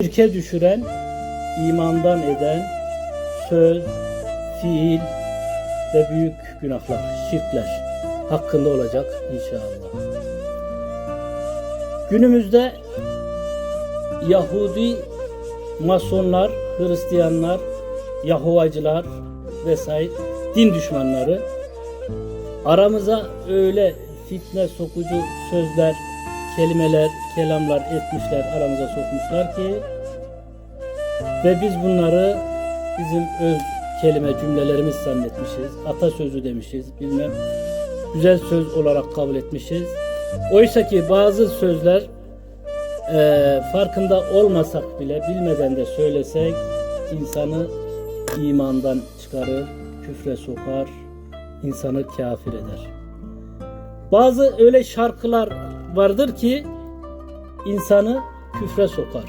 Şirke düşüren, imandan eden söz, fiil ve büyük günahlar, şirkler hakkında olacak inşallah. Günümüzde Yahudi, Masonlar, Hristiyanlar, Yahovacılar vesaire din düşmanları aramıza öyle fitne sokucu sözler, kelimeler, kelamlar etmişler, aramıza sokmuşlar ki ve biz bunları bizim öz kelime cümlelerimiz zannetmişiz. Atasözü demişiz, bilmem güzel söz olarak kabul etmişiz. Oysa ki bazı sözler eee, farkında olmasak bile bilmeden de söylesek insanı imandan çıkarır, küfre sokar, insanı kafir eder. Bazı öyle şarkılar vardır ki insanı küfre sokar.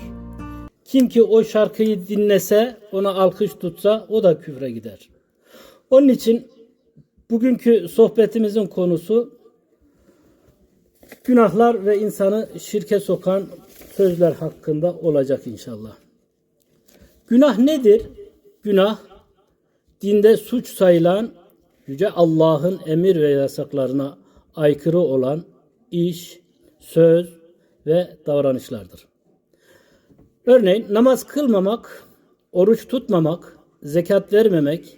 Kim ki o şarkıyı dinlese, ona alkış tutsa o da küfre gider. Onun için bugünkü sohbetimizin konusu günahlar ve insanı şirke sokan sözler hakkında olacak inşallah. Günah nedir? Günah dinde suç sayılan yüce Allah'ın emir ve yasaklarına aykırı olan iş, söz ve davranışlardır. Örneğin namaz kılmamak, oruç tutmamak, zekat vermemek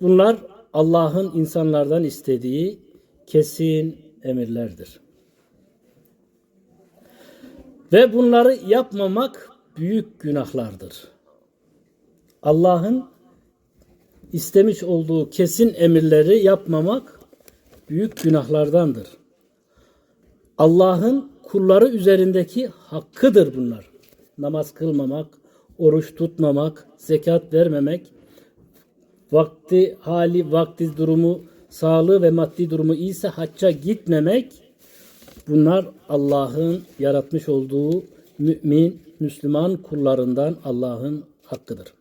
bunlar Allah'ın insanlardan istediği kesin emirlerdir. Ve bunları yapmamak büyük günahlardır. Allah'ın istemiş olduğu kesin emirleri yapmamak büyük günahlardandır. Allah'ın kulları üzerindeki hakkıdır bunlar. Namaz kılmamak, oruç tutmamak, zekat vermemek, vakti, hali, vakti durumu, sağlığı ve maddi durumu iyiyse hacca gitmemek bunlar Allah'ın yaratmış olduğu mümin, Müslüman kullarından Allah'ın hakkıdır.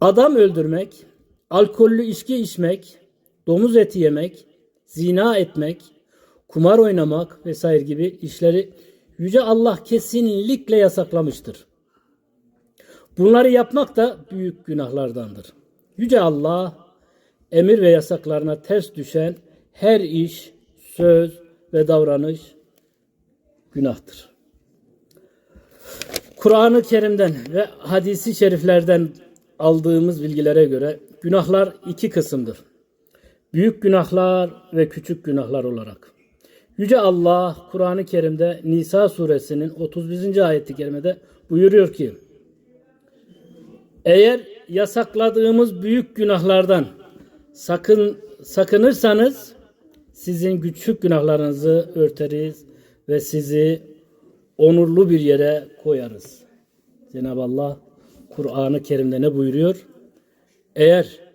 Adam öldürmek, alkollü içki içmek, domuz eti yemek, zina etmek, kumar oynamak vesaire gibi işleri Yüce Allah kesinlikle yasaklamıştır. Bunları yapmak da büyük günahlardandır. Yüce Allah emir ve yasaklarına ters düşen her iş, söz ve davranış günahtır. Kur'an-ı Kerim'den ve hadisi şeriflerden aldığımız bilgilere göre günahlar iki kısımdır. Büyük günahlar ve küçük günahlar olarak. Yüce Allah Kur'an-ı Kerim'de Nisa suresinin 31. ayeti kerimede buyuruyor ki Eğer yasakladığımız büyük günahlardan sakın sakınırsanız sizin küçük günahlarınızı örteriz ve sizi onurlu bir yere koyarız. Cenab-ı Allah Kur'an-ı Kerim'de ne buyuruyor? Eğer